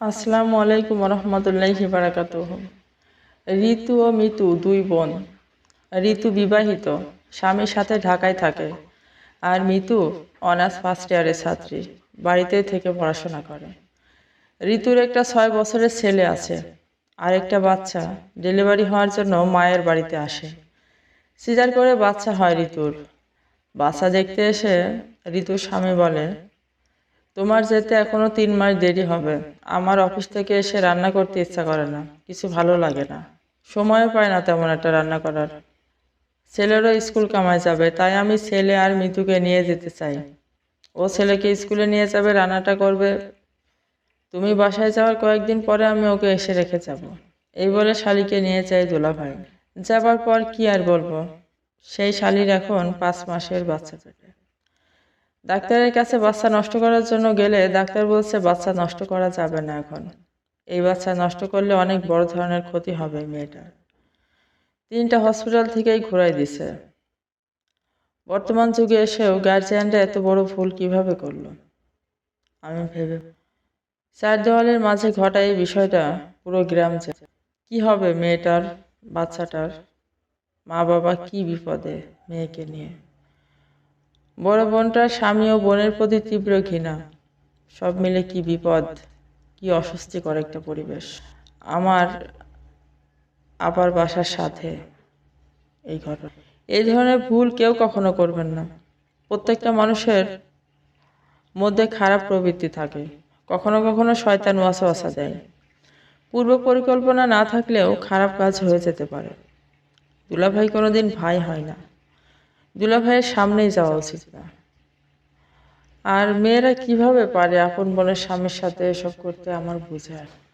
আসসালামু আলাইকুম রহমতুল্লাহি বারাকাত ঋতু ও মিতু দুই বোন। ঋতু বিবাহিত স্বামীর সাথে ঢাকায় থাকে আর মিতু অনার্স ফার্স্ট ইয়ারের ছাত্রী, বাড়িতে থেকে পড়াশোনা করে। ঋতুর একটা ছয় বছরের ছেলে আছে আর একটা বাচ্চা ডেলিভারি হওয়ার জন্য মায়ের বাড়িতে আসে। সিজার করে বাচ্চা হয় ঋতুর। বাচ্চা দেখতে এসে ঋতুর স্বামী বলে তোমার যেতে এখনও তিন মাস দেরি হবে। আমার অফিস থেকে এসে রান্না করতে ইচ্ছা করে না। কিছু ভালো লাগে না। সময়ও পায় না তেমন একটা রান্না করার। ছেলেরও স্কুল কামায় যাবে, তাই আমি ছেলে আর মিতুকে নিয়ে যেতে চাই। ও ছেলেকে স্কুলে নিয়ে যাবে, রান্নাটা করবে। তুমি বাসায় যাওয়ার কয়েকদিন পরে আমি ওকে এসে রেখে যাব। এই বলে শালিকে নিয়ে যাই দুলাভাই। যাবার পর কি আর বলব? সেই শালির এখন পাঁচ মাসের বাচ্চা। ডাক্তারের কাছে বাচ্চা নষ্ট করার জন্য গেলে ডাক্তার বলছে, বাচ্চা নষ্ট করা যাবে না এখন। এই বাচ্চা নষ্ট করলে অনেক বড় ধরনের ক্ষতি হবে মেয়েটার। তিনটা হসপিটাল থেকেই ঘুরাই দিছে। বর্তমান যুগে এসেও গার্জিয়ানরা এত বড় ভুল কীভাবে করল? আমি ভেবে চার দেওয়ালের মাঝে ঘটা এই বিষয়টা পুরো গ্রাম। কি হবে মেয়েটার, বাচ্চাটার? মা বাবা কি বিপদে মেয়েকে নিয়ে? বড় বোনটার স্বামী ও বোনের প্রতি তীব্র ঘৃণা। সব মিলে কি বিপদ, কি অস্বস্তিকর একটা পরিবেশ। আমার আবার বাসার সাথে এই ঘটনা। এই ধরনের ভুল কেউ কখনো করবেন না। প্রত্যেকটা মানুষের মধ্যে খারাপ প্রবৃত্তি থাকে। কখনো কখনো শয়তান ওয়াসওয়াসা দেয়। পূর্ব পরিকল্পনা না থাকলেও খারাপ কাজ হয়ে যেতে পারে। দুলাভাই কোনোদিন ভাই হয় না। দুলাভাইয়ের সামনেই যাওয়া উচিত না আর মেয়েরা কীভাবে পারে আপন বোনের স্বামীর সাথে এসব করতে আমার বুঝে আসে না।